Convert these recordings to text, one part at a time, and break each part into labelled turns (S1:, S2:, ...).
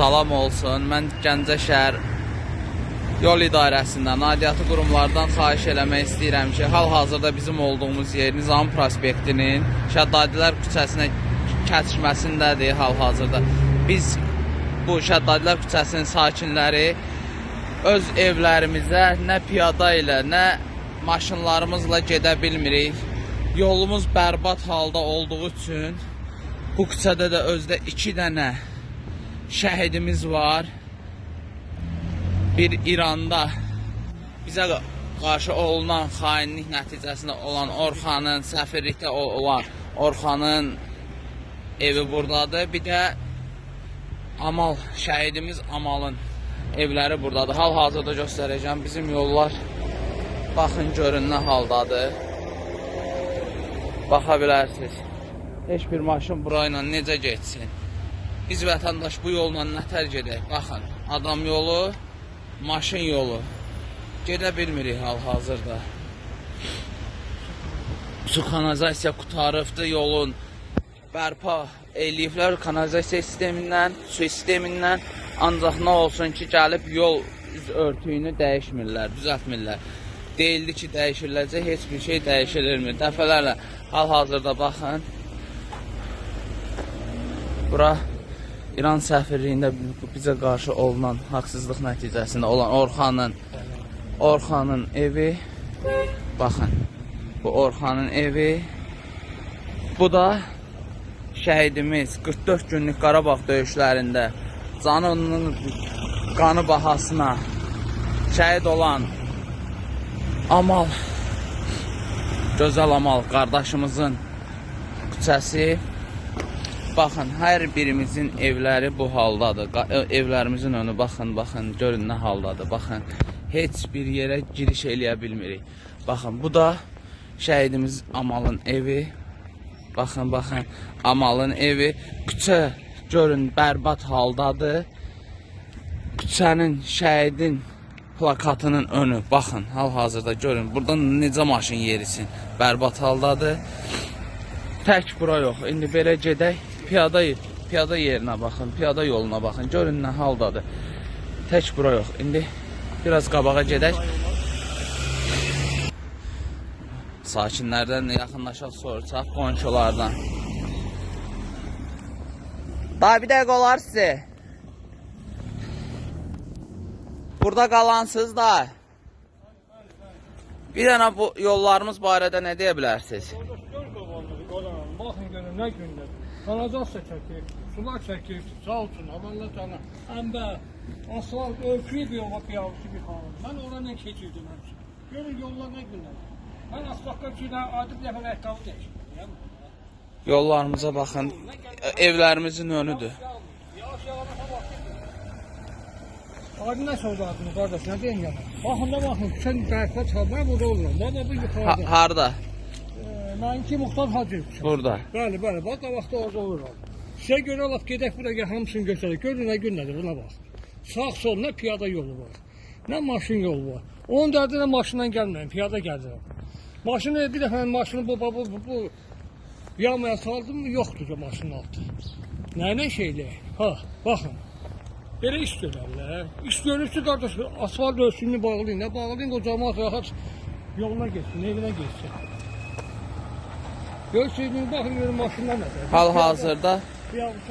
S1: salam olsun. Mən Gəncə şəhər yol idarəsindən, aidiyyatı qurumlardan xahiş eləmək istəyirəm ki, hal-hazırda bizim olduğumuz yer Nizam prospektinin Şəddadilər küçəsinə kəsişməsindədir hal-hazırda. Biz bu Şəddadilər küçəsinin sakinləri öz evlərimizə nə piyada ilə, nə maşınlarımızla gedə bilmirik. Yolumuz bərbad halda olduğu üçün bu küçədə də özdə 2 dənə şəhidimiz var. Bir İranda bizə qarşı olunan xainlik nəticəsində olan Orxanın səfirlikdə olan Orxanın evi burdadır. Bir də Amal şəhidimiz Amalın evləri burdadır. Hal-hazırda göstərəcəm. Bizim yollar baxın görün nə haldadır. Baxa bilərsiniz. Heç bir maşın bura ilə necə getsin? Biz vətəndaş bu yolla nətər gedək? Baxın, adam yolu, maşın yolu. Gedə bilmirik hal-hazırda. Su kanalizasiya qutarıbdı yolun bərpa eləyiblər kanalizasiya sistemindən, su sistemindən. Ancaq nə olsun ki, gəlib yol üz örtüyünü dəyişmirlər, düzəltmirlər. Deyildi ki, dəyişiləcək, heç bir şey dəyişilmir. Dəfələrlə hal-hazırda baxın. Bura İran səfirliyində bizə qarşı olunan haqsızlıq nəticəsində olan Orxanın Orxanın evi baxın. Bu Orxanın evi. Bu da şəhidimiz 44 günlük Qarabağ döyüşlərində canının qanı bahasına şəhid olan Amal Gözəl Amal qardaşımızın küçəsi Baxın, hər birimizin evləri bu haldadır. E, Evlərimizin önü baxın, baxın, görün nə haldadır. Baxın, heç bir yerə giriş eləyə bilmirik. Baxın, bu da şəhidimiz Amalın evi. Baxın, baxın, Amalın evi. Küçə görün bərbad haldadır. Küçənin, şəhidin plakatının önü. Baxın, hal-hazırda görün. Buradan necə maşın yerisin? Bərbad haldadır. Tək bura yox. İndi belə gedək. Piyada piyada yerinə baxın, piyada yoluna baxın. Görün nə haldadır. Tək bura yox. İndi biraz qabağa gedək. Sakinlərdən yaxınlaşaq soruşaq qonşulardan. Daha bir dəqiqə olar sizə. Burada qalansız da. Bir dənə bu yollarımız barədə nə deyə bilərsiniz?
S2: Baxın görün nə gündə. Kanalizasiya çəkir, sular çəkir, sağ olsun, Allah təala. Həm də asfalt bir yola piyavısı bir xanım. Mən oranla keçirdim həmçin. Görün yollar nə gündə. Mən asfaltda adi bir dəfə rəhtamı dəyişdim.
S1: Yollarımıza baxın. Evlərimizin önüdür.
S2: Yavaş yavaş bak. Adi nə sözadını qardaş, nə deyim ya? Baxın da baxın, sən bərpa çalmaya burada oluram. Baba bu
S1: Ha
S2: yuxarıda.
S1: harda?
S2: Mənki Muxtar Hacıyev.
S1: Burada.
S2: Bəli, bəli, bax qabaqda orada olur. Sizə görə laf gedək bura gəl hamısını göstərək. Görün nə günlədir buna bax. Sağ sol nə piyada yolu var. Nə maşın yolu var. Onun dərdinə maşınla gəlmirəm, piyada gəlirəm. Maşını bir dəfə maşını bu bu bu, bu, yamaya saldım yoxdur maşının altı. Nə nə şeylə? Ha, baxın. Belə iş görərlər. İş görürsə qardaş asfalt ölçüsünü bağlayın. Nə bağlayın cəmaət rahat yoluna getsin, evinə getsin. Görürsünüz, baxın görün maşınlar nədir.
S1: Hal-hazırda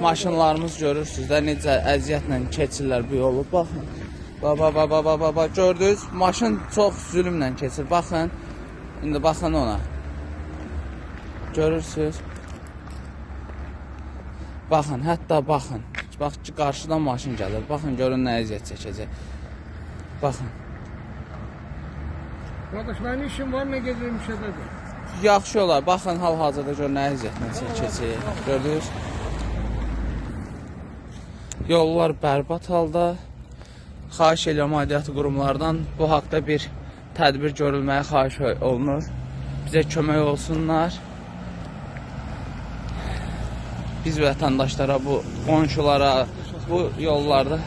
S1: maşınlarımız görürsüz də necə əziyyətlə keçirlər bu yolu. Baxın. Baba baba baba baba gördünüz? Maşın çox zülmlə keçir. Baxın. İndi baxın ona. Görürsüz? Baxın, hətta baxın. Bax ki, qarşıdan maşın gəlir. Baxın görün nə əziyyət çəkəcək. Baxın.
S2: Qardaş, mənim işim var, mən gedirəm işədədir.
S1: Yaxşı olar. Baxın hal-hazırda gör nə əziyyətlə keçir. Gördünüz? Yollar bərbad halda. Xahiş edirəm aidiyyatı qurumlardan bu haqda bir tədbir görülməyə xahiş olunur. Bizə kömək olsunlar. Biz vətəndaşlara, bu qonşulara, bu yollarda